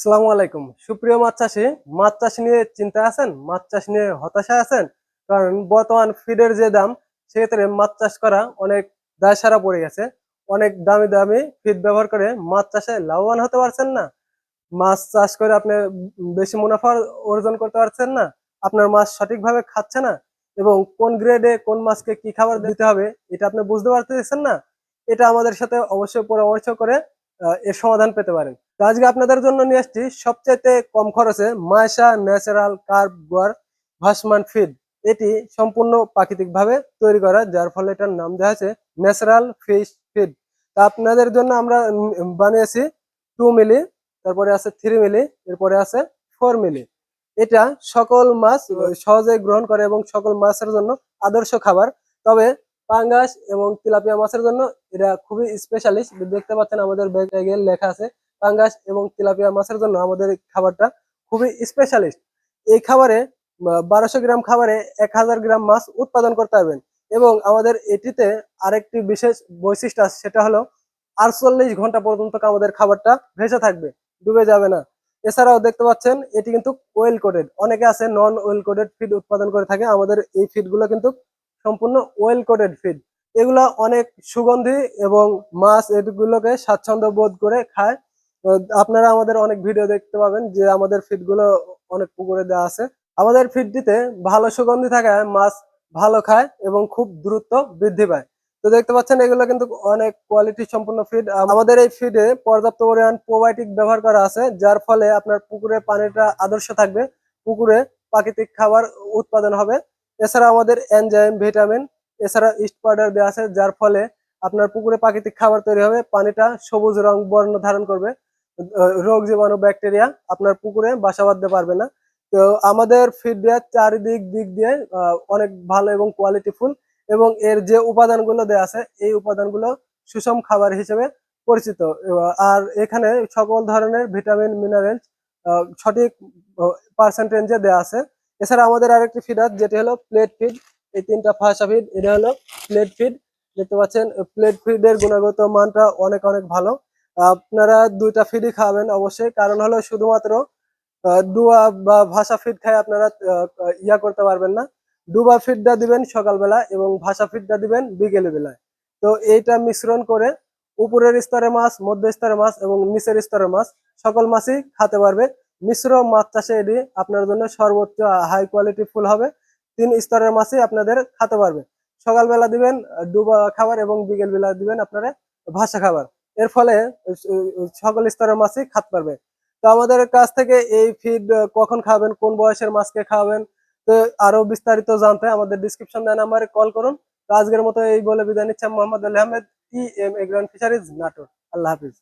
সালামু আলাইকুম। সুপ্রিয় মাছ চাষি, মাছ চাষ নিয়ে চিন্তা আছেন? মাছ চাষ নিয়ে হতাশা আছেন? কারণ বর্তমান ফিডের যে দাম, সেক্ষেত্রে মাছ চাষ করা অনেক দায় সারা পড়ে গেছে। অনেক দামি দামি ফিড ব্যবহার করে মাছ চাষে লাভবান হতে পারছেন না। মাছ চাষ করে আপনি বেশি মুনাফা অর্জন করতে পারছেন না। আপনার মাছ সঠিকভাবে খাচ্ছে না। এবং কোন গ্রেডে কোন মাছকে কি খাবার দিতে হবে, এটা আপনি বুঝতে পারতেছেন না। এটা আমাদের সাথে অবশ্যই পরামর্শ করে এর সমাধান পেতে পারেন। তো আজকে আপনাদের জন্য নিয়ে আসছি সবচাইতে কম খরচে মায়সা ন্যাচারাল কার্ব গোয়ার ভাসমান ফিড। এটি সম্পূর্ণ প্রাকৃতিক ভাবে তৈরি করা যার ফলে এটার নাম দেওয়া আছে ন্যাচারাল ফিশ ফিড। তা আপনাদের জন্য আমরা বানিয়েছি টু মিলি তারপরে আছে থ্রি মিলি এরপরে আছে ফোর মিলি। এটা সকল মাছ সহজে গ্রহণ করে এবং সকল মাছের জন্য আদর্শ খাবার। তবে পাঙ্গাস এবং তিলাপিয়া মাছের জন্য এটা খুবই স্পেশালিস্ট দেখতে পাচ্ছেন আমাদের ব্যাগে লেখা আছে, পাঙ্গাস এবং তিলাপিয়া মাছের জন্য আমাদের খাবারটা খুবই স্পেশালিস্ট এই খাবারে বারোশো গ্রাম খাবারে এক হাজার গ্রাম মাছ উৎপাদন করতে পারবেন এবং আমাদের এটিতে আরেকটি বিশেষ বৈশিষ্ট্য আছে, সেটা হলো আটচল্লিশ ঘণ্টা পর্যন্ত আমাদের খাবারটা ভেসে থাকবে, ডুবে যাবে না। এছাড়াও দেখতে পাচ্ছেন, এটি কিন্তু ওয়েল কোটেড অনেকে আছে নন ওয়েল কোটেড ফিড উৎপাদন করে থাকে, আমাদের এই ফিডগুলো কিন্তু সম্পূর্ণ ওয়েল কোটেড ফিড এগুলা অনেক সুগন্ধি এবং মাছ এগুলোকে স্বাচ্ছন্দ্য বোধ করে খায়। আপনারা আমাদের অনেক ভিডিও দেখতে পাবেন যে আমাদের ফিডগুলো অনেক পুকুরে দেওয়া আছে। আমাদের ফিডটিতে ভালো সুগন্ধি থাকায় মাছ ভালো খায় এবং খুব দ্রুত বৃদ্ধি পায়। তো দেখতে পাচ্ছেন এগুলো কিন্তু অনেক কোয়ালিটি সম্পূর্ণ ফিড আমাদের এই ফিডে পর্যাপ্ত পরিমাণ প্রোবায়োটিক ব্যবহার করা আছে, যার ফলে আপনার পুকুরে পানিটা আদর্শ থাকবে। পুকুরে প্রাকৃতিক খাবার উৎপাদন হবে। এছাড়া আমাদের এনজাইম, ভিটামিন, এছাড়া ইস্ট পাউডার দেওয়া আছে, যার ফলে আপনার পুকুরে প্রাকৃতিক খাবার তৈরি হবে, পানিটা সবুজ রং, বর্ণ ধারণ করবে। রোগ জীবাণু, ব্যাকটেরিয়া আপনার পুকুরে বাসা বাঁধতে পারবে না। তো আমাদের ফিড দেওয়ার চারিদিক, দিক দিয়ে অনেক ভালো এবং কোয়ালিটিফুল এবং এর যে উপাদানগুলো দেওয়া আছে, এই উপাদানগুলো সুষম খাবার হিসেবে পরিচিত। আর এখানে সকল ধরনের ভিটামিন মিনারেলস সঠিক পার্সেন্টেজে দেওয়া আছে। এছাড়া আমাদের আরেকটি ফিড আছে, যেটি হলো প্লেট ফিড এই তিনটা ফাঁসা ফিড এটা হলো প্লেট ফিড দেখতে পাচ্ছেন প্লেট ফিডের গুণগত মানটা অনেক অনেক ভালো। আপনারা দুইটা ফিডই খাবেন অবশ্যই। কারণ হলো শুধুমাত্র ডুয়া বা ভাষা ফিড খাই আপনারা ইয়া করতে পারবেন না। ডুবা ফিডটা দিবেন সকালবেলা এবং ভাষা ফিডটা দিবেন বিকেল বেলায়। তো এইটা মিশ্রণ করে উপরের স্তরে মাছ মধ্য স্তরে মাছ এবং নিচের স্তরে মাছ, সকল মাছই খেতে পারবে। মিশ্র মাছ চাষে এটি আপনার জন্য সর্বোচ্চ হাই কোয়ালিটি ফুল হবে। তিন স্তরের মাছই আপনাদের খাতে পারবে। সকালবেলা দিবেন ডুবা খাবার এবং বিকেল বেলা দিবেন আপনারা ভাষা খাবার। এর ফলে সকল স্তরের মাছই খাতে পারবে। তো আমাদের কাছ থেকে এই ফিড কখন খাবেন, কোন বয়সের মাছকে খাওয়াবেন তো আরও বিস্তারিত জানতে আমাদের ডিসক্রিপশন দেওয়া নাম্বারে কল করুন। তো আজকের মতো এই বলে বিদায় নিচ্ছি। Mohammad Ali Ahmed E M Agran fisheries Natore. আল্লাহ হাফিজ।